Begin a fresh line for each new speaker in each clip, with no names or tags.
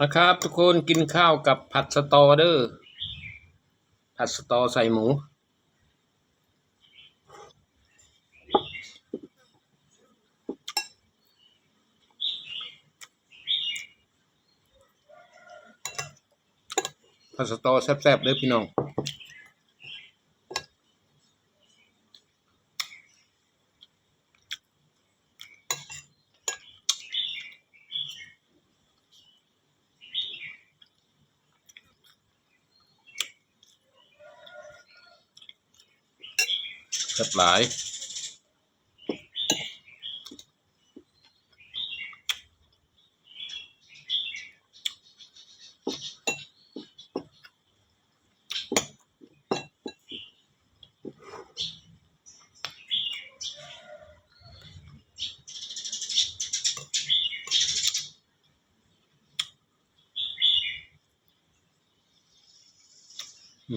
นะครับ ทุกคนกินข้าวกับผัดสตอเดอร์ผัดสตอใส่หมู ผัดสตอแซ่บๆเลยพี่น้อง แซ่บหลาย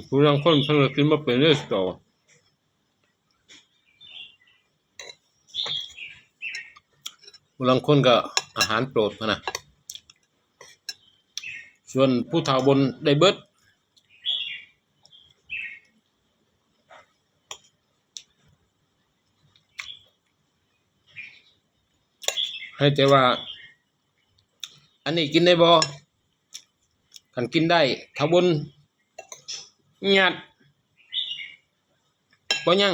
ผู้ยังคนเพิ่งจะกินมาเป็นเรื่องต่อ พลังคนก็อาหารโปรดนะส่วนผู้เฒ่าบนได้เบิดให้ใจว่า อันนี้กินได้บ่คันกินได้เฒ่าบนหยัดบ่ยัง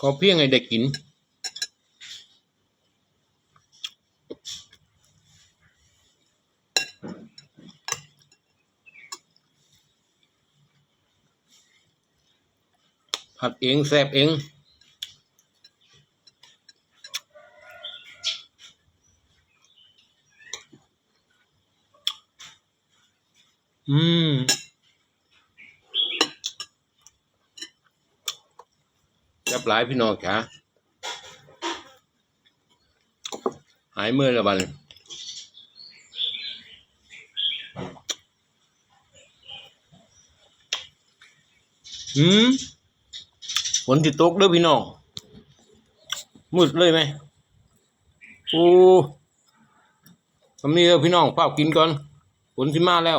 ขอเพียงให้เด็กกิน ผัดเองแซบเองอืม จับหลายพี่น้องจ๋าหายเมื่อยละบันอืมฝนจิตกเด้อพี่น้อง มืดเลยไหมโอ้ทำนี้เด้อพี่น้องเฝ้ากินก่อนฝนสิมาแล้ว